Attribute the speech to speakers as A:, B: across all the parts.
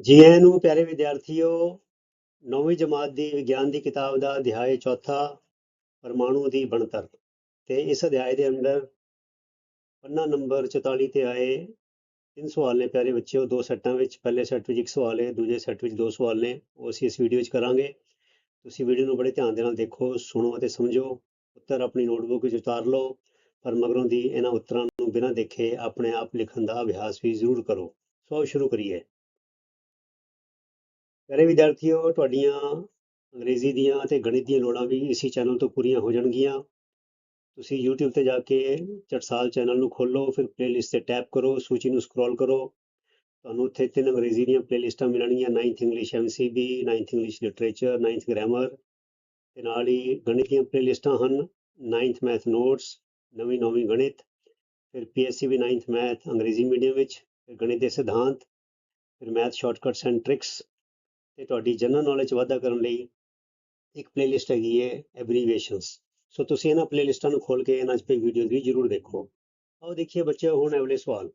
A: ਜੀ ਆਇਆਂ ਨੂੰ ਪਿਆਰੇ ਵਿਦਿਆਰਥੀਓ, ਨੌਵੀਂ ਜਮਾਤ ਦੀ ਵਿਗਿਆਨ ਦੀ ਕਿਤਾਬ ਦਾ ਅਧਿਆਇ ਚੌਥਾ ਪਰਮਾਣੂ ਦੀ ਬਣਤਰ ਤੇ ਇਸ ਅਧਿਆਇ ਦੇ ਅੰਦਰ ਪੰਨਾ ਨੰਬਰ 44 ਤੇ ਆਏ ਤਿੰਨ ਸਵਾਲ ਨੇ ਪਿਆਰੇ ਬੱਚਿਓ, ਦੋ ਸੈੱਟਾਂ ਵਿੱਚ, ਪਹਿਲੇ ਸੈੱਟ ਵਿੱਚ ਇੱਕ ਸਵਾਲ ਹੈ, ਦੂਜੇ ਸੈੱਟ ਵਿੱਚ ਦੋ ਸਵਾਲ ਨੇ, ਉਹ ਅਸੀਂ ਇਸ ਵੀਡੀਓ ਵਿੱਚ ਕਰਾਂਗੇ। ਤੁਸੀਂ ਵੀਡੀਓ ਨੂੰ ਬੜੇ ਧਿਆਨ ਦੇ ਨਾਲ ਦੇਖੋ, ਸੁਣੋ ਅਤੇ ਸਮਝੋ, ਉੱਤਰ ਆਪਣੀ ਨੋਟਬੁੱਕ ਵਿੱਚ ਉਤਾਰ ਲਓ, ਪਰ ਮਗਰੋਂ ਦੀ ਇਹਨਾਂ ਉੱਤਰਾਂ ਨੂੰ ਬਿਨਾਂ ਦੇਖੇ ਆਪਣੇ ਆਪ ਲਿਖਣ ਦਾ ਅਭਿਆਸ ਵੀ ਜ਼ਰੂਰ ਕਰੋ। ਸੋ ਸ਼ੁਰੂ ਕਰੀਏ। ਪਿਆਰੇ ਵਿਦਿਆਰਥੀਓ, ਤੁਹਾਡੀਆਂ ਅੰਗਰੇਜ਼ੀ ਦੀਆਂ ਅਤੇ ਗਣਿਤ ਦੀਆਂ ਲੋੜਾਂ ਵੀ ਇਸੇ ਚੈਨਲ ਤੋਂ ਪੂਰੀਆਂ ਹੋ ਜਾਣਗੀਆਂ। ਤੁਸੀਂ YouTube ਤੇ ਜਾ ਕੇ ਚਟਸਾਲ ਚੈਨਲ ਨੂੰ ਖੋਲੋ, ਫਿਰ ਪਲੇਲਿਸਟ ਤੇ ਟੈਪ ਕਰੋ, ਸੂਚੀ ਨੂੰ ਸਕਰੋਲ ਕਰੋ। ਤੁਹਾਨੂੰ ਉੱਥੇ ਤਿੰਨ ਅੰਗਰੇਜ਼ੀ ਦੀਆਂ ਪਲੇਲਿਸਟਾਂ ਮਿਲਣਗੀਆਂ 9th English MCB 9th English literature 9th grammar ਤੇ ਨਾਲ ਹੀ ਗਣਿਤ ਦੀਆਂ ਪਲੇਲਿਸਟਾਂ ਹਨ 9th ਮੈਥ ਨੋਟਸ ਨਵੀਂ ਨੌਵੀਂ ਗਣਿਤ, ਫਿਰ PSCB 9th ਮੈਥ ਅੰਗਰੇਜ਼ੀ ਮੀਡੀਅਮ ਵਿੱਚ, ਫਿਰ ਗਣਿਤ ਦੇ ਸਿਧਾਂਤ, ਫਿਰ ਮੈਥ ਸ਼ਾਰਟਕਟਸ ਐਂਡ ਟ੍ਰਿਕਸ ਤੇ ਤੁਹਾਡੀ ਜਨਰਲ ਨੌਲੇਜ ਵਾਧਾ ਕਰਨ ਲਈ ਇੱਕ ਪਲੇਲਿਸਟ ਹੈਗੀ ਹੈ ਐਬਰੀਵੇਸ਼ਨਸ ਸੋ ਤੁਸੀਂ ਇਹਨਾਂ ਪਲੇਲਿਸਟਾਂ ਨੂੰ ਖੋਲ ਕੇ ਇਹਨਾਂ 'ਚ ਪਈ ਵੀਡੀਓਜ਼ ਵੀ ਜ਼ਰੂਰ ਦੇਖੋ। ਆਓ ਦੇਖੀਏ ਬੱਚਿਓ ਹੁਣ ਅਗਲੇ ਸਵਾਲ।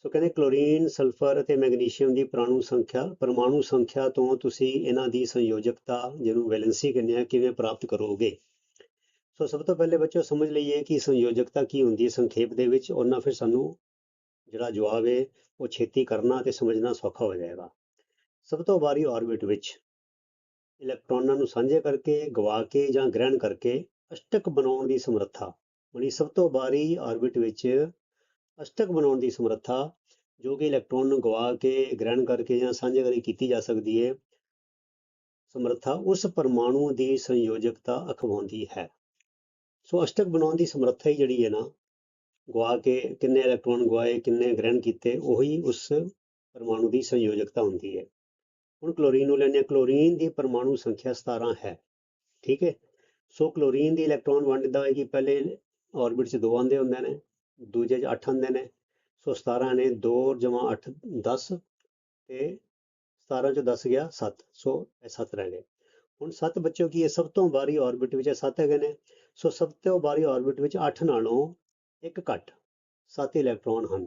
A: ਸੋ ਕਹਿੰਦੇ ਕਲੋਰੀਨ ਸਲਫਰ ਅਤੇ ਮੈਗਨੀਸ਼ੀਅਮ ਦੀ ਪਰਮਾਣੂ ਸੰਖਿਆ ਪਰਮਾਣੂ ਸੰਖਿਆ ਤੋਂ ਤੁਸੀਂ ਇਹਨਾਂ ਦੀ ਸੰਯੋਜਕਤਾ ਜਿਹਨੂੰ ਵੈਲੈਂਸੀ ਕਹਿੰਦੇ ਆ, ਕਿਵੇਂ ਪ੍ਰਾਪਤ ਕਰੋਗੇ? ਸੋ ਸਭ ਤੋਂ ਪਹਿਲੇ ਬੱਚਿਓ ਸਮਝ ਲਈਏ ਕਿ ਸੰਯੋਜਕਤਾ ਕੀ ਹੁੰਦੀ ਹੈ ਸੰਖੇਪ ਦੇ ਵਿੱਚ, ਉਹਨਾਂ ਫਿਰ ਸਾਨੂੰ ਜਿਹੜਾ ਜਵਾਬ ਹੈ ਉਹ ਛੇਤੀ ਕਰਨਾ ਤੇ ਸਮਝਣਾ ਸੌਖਾ ਹੋ ਜਾਏਗਾ। ਸਭ ਤੋਂ ਬਾਰੀ ਆਰਬਿਟ ਵਿੱਚ ਇਲੈਕਟ੍ਰੋਨਾਂ ਨੂੰ ਸਾਂਝੇ ਕਰਕੇ, ਗਵਾ ਕੇ ਜਾਂ ਗ੍ਰਹਿਣ ਕਰਕੇ ਅਸ਼ਟਕ ਬਣਾਉਣ ਦੀ ਸਮਰੱਥਾ ਬਣੀ ਸਭ ਤੋਂ ਬਾਰੀ ਆਰਬਿਟ ਵਿੱਚ ਅਸ਼ਟਕ ਬਣਾਉਣ ਦੀ ਸਮਰੱਥਾ, ਜੋ ਕਿ ਇਲੈਕਟ੍ਰੋਨ ਨੂੰ ਗਵਾ ਕੇ, ਗ੍ਰਹਿਣ ਕਰਕੇ ਜਾਂ ਸਾਂਝੇ ਕਰਕੇ ਕੀਤੀ ਜਾ ਸਕਦੀ ਹੈ, ਸਮਰੱਥਾ ਉਸ ਪਰਮਾਣੂ ਦੀ ਸੰਯੋਜਕਤਾ ਅਖਵਾਉਂਦੀ ਹੈ। ਸੋ ਅਸ਼ਟਕ ਬਣਾਉਣ ਦੀ ਸਮਰੱਥਾ ਹੀ ਜਿਹੜੀ ਹੈ ਨਾ, ਗਵਾ ਕੇ ਕਿੰਨੇ ਇਲੈਕਟ੍ਰੋਨ ਗਵਾਏ, ਕਿੰਨੇ ਗ੍ਰਹਿਣ ਕੀਤੇ, ਉਹੀ ਉਸ ਪਰਮਾਣੂ ਦੀ ਸੰਯੋਜਕਤਾ ਹੁੰਦੀ ਹੈ। ਹੁਣ ਕਲੋਰੀਨ ਨੂੰ ਲੈਣੇ ਕਲੋਰੀਨ ਦੀ ਪਰਮਾਣੂ ਸੰਖਿਆ 17 ਹੈ। ਠੀਕ ਹੈ? ਸੋ ਕਲੋਰੀਨ ਦੀ ਇਲੈਕਟ੍ਰੋਨ ਵੰਡਦਾ ਹੈ ਕਿ ਪਹਿਲੇ ਆਰਬਿਟ 'ਚ ਦੋ ਆਂਦੇ ਹੁੰਦੇ ਨੇ, ਦੂਜੇ 'ਚ 8 ਆਂਦੇ ਨੇ। ਸੋ 17 ਨੇ 2 ਜਮਾ 8 10 ਤੇ 17 ਚੋਂ 10 ਗਿਆ 7 ਸੋ ਇਹ 7 ਰਹਿ ਗਏ। ਹੁਣ 7 ਬੱਚਿਓ ਕੀ ਇਹ ਸਭ ਤੋਂ ਬਾਰੀ ਆਰਬਿਟ ਵਿੱਚ 7 ਹੈਗੇ ਨੇ। ਸੋ ਸਭ ਤੋਂ ਬਾਰੀ ਆਰਬਿਟ ਵਿੱਚ 8 ਨਾਲੋਂ ਇੱਕ ਘੱਟ 7 ਇਲੈਕਟ੍ਰੋਨ ਹਨ।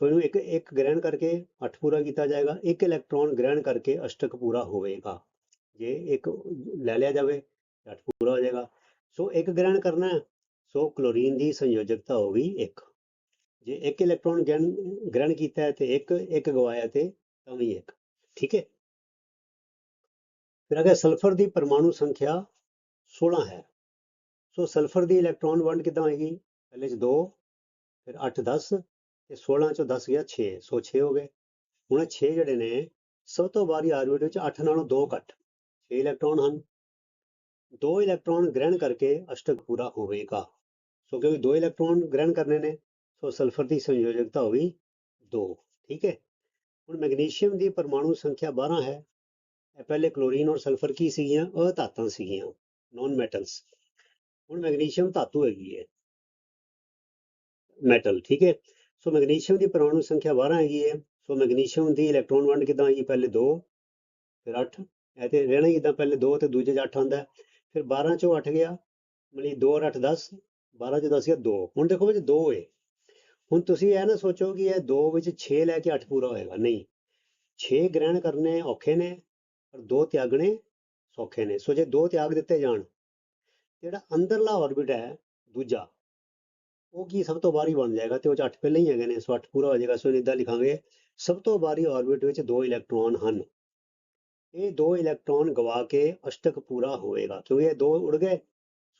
A: ਸੋ ਇਹਨੂੰ ਇੱਕ ਇੱਕ ਗ੍ਰਹਿਣ ਕਰਕੇ 8 ਪੂਰਾ ਕੀਤਾ ਜਾਏਗਾ, ਇੱਕ ਇਲੈਕਟ੍ਰੋਨ ਗ੍ਰਹਿਣ ਕਰਕੇ ਅਸ਼ਟਕ ਪੂਰਾ ਹੋਵੇਗਾ। ਜੇ ਇੱਕ ਲੈ ਲਿਆ ਜਾਵੇ 8 ਪੂਰਾ ਹੋ ਜਾਏਗਾ। ਸੋ ਇੱਕ ਗ੍ਰਹਿਣ ਕਰਨਾ ਸੋ ਕਲੋਰੀਨ ਦੀ ਸੰਯੋਜਕਤਾ ਹੋ ਗਈ 1 ਜੇ ਇੱਕ ਇਲੈਕਟ੍ਰੋਨ ਗ੍ਰਹਿਣ ਗ੍ਰਹਿਣ ਕੀਤਾ ਹੈ ਤੇ ਇੱਕ ਇੱਕ ਗਵਾਇਆ ਤੇ ਤਾਂ ਵੀ 1 ਠੀਕ ਹੈ? ਫਿਰ ਅਗਰ ਸਲਫਰ ਦੀ ਪਰਮਾਣੂ ਸੰਖਿਆ 16 ਹੈ, ਸੋ ਸਲਫਰ ਦੀ ਇਲੈਕਟ੍ਰੋਨ ਵੰਡ ਕਿਦਾਂ ਹੋਏਗੀ? ਪਹਿਲੇ ਚ 2 ਫਿਰ 8 10 ਤੇ 16 ਚੋਂ 10 ਗਿਆ 6 ਸੋ 6 ਹੋ ਗਏ। ਹੁਣ 6 ਜਿਹੜੇ ਨੇ, ਸਭ ਤੋਂ ਬਾਰੀ ਆਰਬਿਟ ਵਿੱਚ 8 ਨਾਲੋਂ 2 ਘੱਟ। 6 ਇਲੈਕਟ੍ਰੋਨ ਹਨ। ਦੋ ਇਲੈਕਟ੍ਰੋਨ ਗ੍ਰਹਿਣ ਕਰਕੇ ਅਸ਼ਟਕ ਪੂਰਾ ਹੋਵੇਗਾ। ਸੋ ਕਿਉਂਕਿ ਦੋ ਇਲੈਕਟ੍ਰੋਨ ਗ੍ਰਹਿਣ ਕਰਨੇ ਨੇ, ਸੋ ਸਲਫਰ ਦੀ ਸੰਯੋਜਕਤਾ ਹੋ ਗਈ 2 ਠੀਕ ਹੈ? ਹੁਣ ਮੈਗਨੀਸ਼ੀਅਮ ਦੀ ਪਰਮਾਣੂ ਸੰਖਿਆ 12 ਹੈ। ਇਹ ਪਹਿਲੇ ਕਲੋਰੀਨ ਔਰ ਸਲਫਰ ਕੀ ਸੀਗੀਆਂ? ਅਧਾਤਾਂ ਸੀਗੀਆਂ ਨੋਨ ਮੈਟਲਸ ਹੁਣ ਮੈਗਨੀਸ਼ੀਅਮ ਧਾਤੂ ਹੈਗੀ ਹੈ। ਮੈਟਲ ਠੀਕ ਹੈ? ਸੋ ਮੈਗਨੀਸ਼ੀਅਮ ਦੀ ਪਰਮਾਣੂ ਸੰਖਿਆ 12 ਹੈਗੀ ਹੈ। ਸੋ ਮੈਗਨੀਸ਼ੀਅਮ ਦੀ ਇਲੈਕਟ੍ਰੋਨ ਵੰਡ ਕਿਦਾਂ ਹੈਗੀ ਪਹਿਲੇ 2 ਫਿਰ 8 ਇਹ ਤੇ ਰਹਿਣਾ ਹੀ ਇਦਾਂ ਪਹਿਲੇ 2 ਤੇ ਦੂਜੇ 'ਚ 8 ਆਉਂਦਾ ਫਿਰ 12 ਚੋਂ 8 ਗਿਆ, ਮਤਲਬ 2 ਔਰ 8 10 12 ਚੋਂ 10 ਗਿਆ 2 ਹੁਣ ਦੇਖੋ ਵਿੱਚ 2 ਏ। ਹੁਣ ਤੁਸੀਂ ਇਹ ਨਾ ਸੋਚੋ ਕਿ ਇਹ 2 ਵਿੱਚ 6 ਲੈ ਕੇ 8 ਪੂਰਾ ਹੋਏਗਾ। ਨਹੀਂ 6 ਗ੍ਰਹਿਣ ਕਰਨੇ ਔਖੇ ਨੇ, ਪਰ 2 ਤਿਆਗਣੇ ਸੌਖੇ ਨੇ। ਸੋ ਜੇ 2 ਤਿਆਗ ਦਿੱਤੇ ਜਾਣ ਜਿਹੜਾ ਅੰਦਰਲਾ ਆਰਬਿਟ ਹੈ, ਦੂਜਾ ਉਹ ਕੀ ਸਭ ਤੋਂ ਬਾਹਰੀ ਬਣ ਜਾਏਗਾ ਤੇ ਉਹ 'ਚ 8 ਪਹਿਲਾਂ ਹੀ ਹੈਗੇ ਨੇ, ਸੋ 8 ਪੂਰਾ ਹੋ ਜਾਏਗਾ, ਸੋ ਇਹਨੂੰ ਲਿਖਾਂਗੇ, ਸਭ ਤੋਂ ਬਾਰੀ ਆਰਬਿਟ ਵਿੱਚ ਦੋ ਇਲੈਕਟ੍ਰੋਨ ਹਨ। ਇਹ ਦੋ ਇਲੈਕਟ੍ਰੋਨ ਗਵਾ ਕੇ ਅਸ਼ਟਕ ਪੂਰਾ ਹੋਏਗਾ, ਕਿਉਂਕਿ ਇਹ ਦੋ ਉੜ ਗਏ,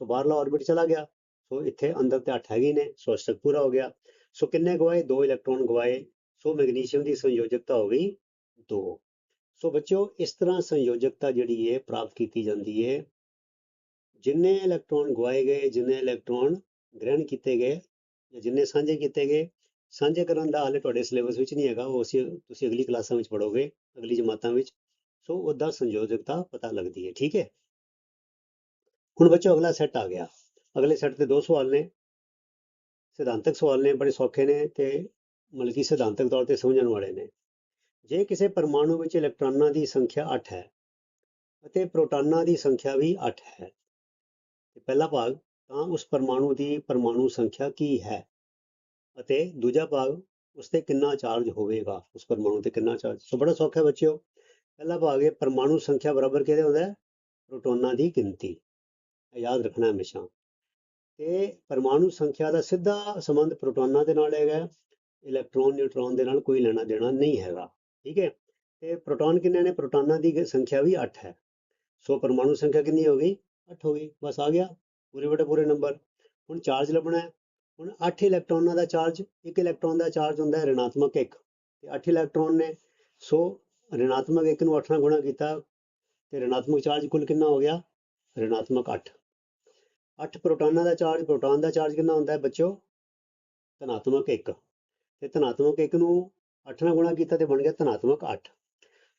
A: ਸੋ ਬਾਹਰਲਾ ਆਰਬਿਟ ਚਲਾ ਗਿਆ, ਸੋ ਇੱਥੇ ਅੰਦਰ ਤੇ 8 ਹੈਗੇ ਨੇ, ਸੋ ਅਸ਼ਟਕ ਪੂਰਾ ਹੋ ਗਿਆ। ਸੋ ਕਿੰਨੇ ਗਵਾਏ? ਦੋ ਇਲੈਕਟ੍ਰੋਨ ਗਵਾਏ, ਸੋ ਮੈਗਨੀਸ਼ੀਅਮ ਦੀ ਸੰਯੋਜਕਤਾ ਹੋ ਗਈ 2 ਸੋ ਬੱਚਿਓ, ਇਸ ਤਰ੍ਹਾਂ ਸੰਯੋਜਕਤਾ ਜਿਹੜੀ ਹੈ ਪ੍ਰਾਪਤ ਕੀਤੀ ਜਾਂਦੀ ਹੈ ਜਿੰਨੇ ਇਲੈਕਟ੍ਰੋਨ ਗਵਾਏ ਗਏ, ਜਿੰਨੇ ਇਲੈਕਟ੍ਰੋਨ ਗ੍ਰਹਿਣ ਕੀਤੇ ਗਏ ਜਿੰਨੇ ਸਾਂਝੇ ਕੀਤੇ ਗਏ, ਸਾਂਝੇ ਕਰਨ ਦਾ ਹਾਲੇ ਤੁਹਾਡੇ ਸਿਲੇਬਸ ਵਿੱਚ ਨਹੀਂ ਹੈਗਾ, ਉਹ ਅਸੀਂ, ਤੁਸੀਂ ਅਗਲੀ ਕਲਾਸਾਂ ਵਿੱਚ ਪੜੋਗੇ ਅਗਲੀ ਜਮਾਤਾਂ ਵਿੱਚ। ਸੋ ਉਹਦਾ ਸੰਯੋਜਕਤਾ ਪਤਾ ਲੱਗਦੀ ਹੈ, ਠੀਕ ਹੈ? ਹੁਣ ਬੱਚੋ, ਅਗਲਾ ਸੈੱਟ ਆ ਗਿਆ। ਅਗਲੇ ਸੈੱਟ ਤੇ ਦੋ ਸਵਾਲ ਨੇ। ਸਿਧਾਂਤਕ ਸਵਾਲ ਨੇ, ਬੜੇ ਸੌਖੇ ਨੇ ਤੇ ਮਤਲਬ ਕਿ ਸਿਧਾਂਤਕ ਤੌਰ ਤੇ ਸਮਝਣ ਵਾਲੇ ਨੇ। ਜੇ ਕਿਸੇ ਪਰਮਾਣੂ ਵਿੱਚ ਇਲੈਕਟ੍ਰੋਨਾਂ ਦੀ ਸੰਖਿਆ 8 ਹੈ ਅਤੇ ਪ੍ਰੋਟਾਨਾਂ ਦੀ ਸੰਖਿਆ ਵੀ 8 ਹੈ, ਤੇ ਪਹਿਲਾ ਭਾਗ ਤਾਂ ਉਸ ਪਰਮਾਣੂ ਦੀ ਪਰਮਾਣੂ ਸੰਖਿਆ ਕੀ ਹੈ? ਅਤੇ ਦੂਜਾ ਭਾਗ, ਉਸ ਤੇ ਕਿੰਨਾ ਚਾਰਜ ਹੋਵੇਗਾ? ਉਸ ਪਰਮਾਣੂ ਤੇ ਕਿੰਨਾ ਚਾਰਜ ਸੋ ਬੜਾ ਸੌਖਾ ਹੈ ਬੱਚਿਓ। ਪਹਿਲਾ ਭਾਗ ਹੈ, ਪਰਮਾਣੂ ਸੰਖਿਆ ਬਰਾਬਰ ਕਿਹਦੇ ਹੁੰਦਾ ਹੈ? ਪ੍ਰੋਟੋਨਾਂ ਦੀ ਗਿਣਤੀ। ਯਾਦ ਰੱਖਣਾ ਹਮੇਸ਼ਾ। ਤੇ ਪਰਮਾਣੂ ਸੰਖਿਆ ਦਾ ਸਿੱਧਾ ਸੰਬੰਧ ਪ੍ਰੋਟੋਨਾਂ ਦੇ ਨਾਲ ਹੈਗਾ ਇਲੈਕਟ੍ਰੋਨ, ਨਿਊਟਰੋਨ ਦੇ ਨਾਲ ਕੋਈ ਲੈਣਾ ਦੇਣਾ ਨਹੀਂ ਹੈਗਾ। ਠੀਕ ਹੈ? ਤੇ ਪ੍ਰੋਟੋਨ ਕਿੰਨੇ ਨੇ? ਪ੍ਰੋਟੋਨਾਂ ਦੀ ਗ- ਸੰਖਿਆ ਵੀ 8 ਹੈ। ਸੋ ਪਰਮਾਣੂ ਸੰਖਿਆ ਕਿੰਨੀ ਹੋ ਗਈ? 8 ਹੋ ਗਈ। ਬਸ ਆ ਗਿਆ। ਪੂਰੇ ਬਟੇ ਪੂਰੇ ਨੰਬਰ ਹੁਣ ਚਾਰਜ ਲੱਭਣਾ ਹੈ। ਹੁਣ 8 ਇਲੈਕਟ੍ਰੋਨਾਂ ਦਾ ਚਾਰਜ ਇੱਕ ਇਲੈਕਟ੍ਰੋਨ ਦਾ ਚਾਰਜ ਹੁੰਦਾ ਹੈ ਰਿਣਾਤਮਕ 1 ਤੇ 8 ਇਲੈਕਟ੍ਰੋਨ ਨੇ, ਸੋ ਰਿਣਾਤਮਕ 1 ਨੂੰ 8 ਨਾਲ ਗੁਣਾ ਕੀਤਾ, ਤੇ ਰਿਣਾਤਮਕ ਚਾਰਜ ਕੁੱਲ ਕਿੰਨਾ ਹੋ ਗਿਆ? ਰਿਣਾਤਮਕ 8 8 ਪ੍ਰੋਟਾਨਾਂ ਦਾ ਚਾਰਜ ਪ੍ਰੋਟਾਨ ਦਾ ਚਾਰਜ ਕਿੰਨਾ ਹੁੰਦਾ ਹੈ ਬੱਚਿਓ? ਧਨਾਤਮਕ 1 ਤੇ ਧਨਾਤਮਕ 1 ਨੂੰ 8 ਨਾਲ ਗੁਣਾ ਕੀਤਾ ਤੇ ਬਣ ਗਿਆ ਧਨਾਤਮਕ 8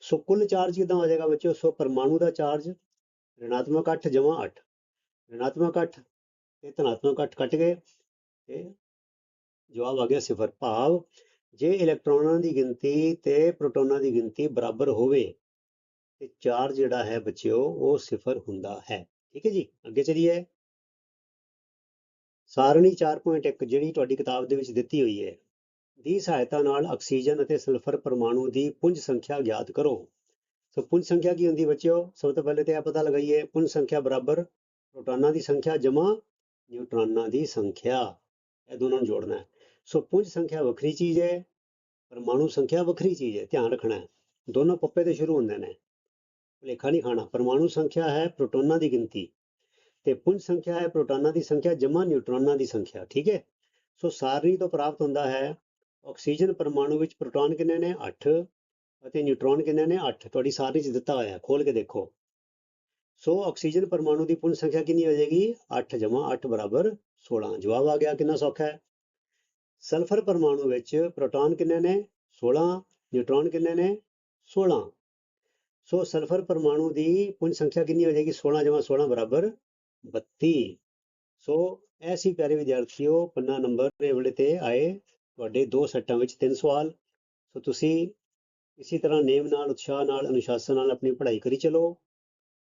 A: ਸੋ ਕੁੱਲ ਚਾਰਜ ਕਿਦਾਂ ਹੋ ਜਾਏਗਾ ਬੱਚਿਓ? ਸੋ ਪਰਮਾਣੂ ਦਾ ਚਾਰਜ ਰਿਣਾਤਮਕ 8 ਜਮਾ 8 ਰਿਣਾਤਮਕ 8 ਤੇ ਧਨਾਤਮਕ 8 ਕੱਟ ਗਏ ਤੇ ਜਵਾਬ ਆ ਗਿਆ ਸਿਫਰ ਭਾਵ ਜੇ ਇਲੈਕਟ੍ਰੋਨਾਂ ਦੀ ਗਿਣਤੀ ਤੇ ਪ੍ਰੋਟੋਨਾਂ ਦੀ ਗਿਣਤੀ ਬਰਾਬਰ ਹੋਵੇ ਤੇ ਚਾਰਜ ਜਿਹੜਾ ਹੈ ਬੱਚਿਓ ਉਹ ਸਿਫਰ ਹੁੰਦਾ ਹੈ ਠੀਕ ਹੈ ਜੀ ਅੱਗੇ ਚਲੀਏ ਸਾਰਣੀ 4.1 ਜਿਹੜੀ ਤੁਹਾਡੀ ਕਿਤਾਬ ਦੇ ਵਿੱਚ ਦਿੱਤੀ ਹੋਈ ਹੈ ਦੀ ਸਹਾਇਤਾ ਨਾਲ ਆਕਸੀਜਨ ਅਤੇ ਸਲਫਰ ਪਰਮਾਣੂ ਦੀ ਪੁੰਜ ਸੰਖਿਆ ਗਿਆਤ ਕਰੋ ਸੋ ਪੁੰਜ ਸੰਖਿਆ ਕੀ ਹੁੰਦੀ ਬੱਚਿਓ ਸਭ ਤੋਂ ਪਹਿਲੇ ਤੇ ਇਹ ਪਤਾ ਲਗਾਈਏ ਪੁੰਜ ਸੰਖਿਆ ਬਰਾਬਰ ਪ੍ਰੋਟਾਨਾਂ ਦੀ ਸੰਖਿਆ ਜਮਾ, ਨਿਊਟ੍ਰੋਨਾਂ ਦੀ ਸੰਖਿਆ। ਇਹ ਦੋਨਾਂ ਨੂੰ ਜੋੜਨਾ ਹੈ। ਸੋ ਪੁੰਜ ਸੰਖਿਆ ਵੱਖਰੀ ਚੀਜ਼ ਹੈ, ਪਰਮਾਣੂ ਸੰਖਿਆ ਵੱਖਰੀ ਚੀਜ਼ ਹੈ, ਧਿਆਨ ਰੱਖਣਾ ਹੈ। ਦੋਨੋਂ ਪੱਪੇ ਤੇ ਸ਼ੁਰੂ ਹੁੰਦੇ ਨੇ। ਭੁਲੇਖਾ ਨਹੀਂ ਖਾਣਾ। ਪਰਮਾਣੂ ਸੰਖਿਆ ਹੈ ਪ੍ਰੋਟੋਨਾਂ ਦੀ ਗਿਣਤੀ ਤੇ ਪੁੰਜ ਸੰਖਿਆ ਹੈ ਪ੍ਰੋਟਾਨਾਂ ਦੀ ਸੰਖਿਆ ਜਮਾ, ਨਿਊਟ੍ਰੋਨਾਂ ਦੀ ਸੰਖਿਆ, ਠੀਕ ਹੈ? ਸੋ ਸਾਰਣੀ ਤੋਂ ਪ੍ਰਾਪਤ ਹੁੰਦਾ ਹੈ ਆਕਸੀਜਨ ਪਰਮਾਣੂ ਵਿੱਚ ਪ੍ਰੋਟਾਨ ਕਿੰਨੇ ਨੇ? 8 ਅਤੇ ਨਿਊਟ੍ਰੋਨ ਕਿੰਨੇ ਨੇ? 8 ਤੁਹਾਡੀ ਸਾਰਣੀ 'ਚ ਦਿੱਤਾ ਹੋਇਆ ਖੋਲ ਕੇ ਦੇਖੋ। ਸੋ ਆਕਸੀਜਨ ਪਰਮਾਣੂ ਦੀ ਪੁੰਜ ਸੰਖਿਆ ਕਿੰਨੀ ਹੋ ਜਾਏਗੀ? 8 ਜਮਾ 8 ਬਰਾਬਰ 16 ਜਵਾਬ ਆ ਗਿਆ ਕਿੰਨਾ ਸੌਖਾ ਹੈ? ਸਲਫਰ ਪਰਮਾਣੂ ਵਿੱਚ ਪ੍ਰੋਟੋਨ ਕਿੰਨੇ ਨੇ? 16 ਨਿਊਟ੍ਰੋਨ ਕਿੰਨੇ ਨੇ? 16 ਸੋ ਸਲਫਰ ਪਰਮਾਣੂ ਦੀ ਪੁੰਜ ਸੰਖਿਆ ਕਿੰਨੀ ਹੋ ਜਾਏਗੀ? 16 ਜਮਾ 16 ਬਰਾਬਰ 32 ਸੋ ਐਸੀ ਪਿਆਰੇ ਵਿਦਿਆਰਥੀਓ, ਪੰਨਾ ਨੰਬਰ ਇਹ ਵੇਲੇ ਤੇ ਆਏ ਤੁਹਾਡੇ ਦੋ ਸੈੱਟਾਂ ਵਿੱਚ ਤਿੰਨ ਸਵਾਲ। ਸੋ ਤੁਸੀਂ ਇਸੇ ਤਰ੍ਹਾਂ ਨੇਮ ਨਾਲ, ਉਤਸ਼ਾਹ ਨਾਲ, ਅਨੁਸ਼ਾਸਨ ਨਾਲ ਆਪਣੀ ਪੜ੍ਹਾਈ ਕਰੀ ਚਲੋ।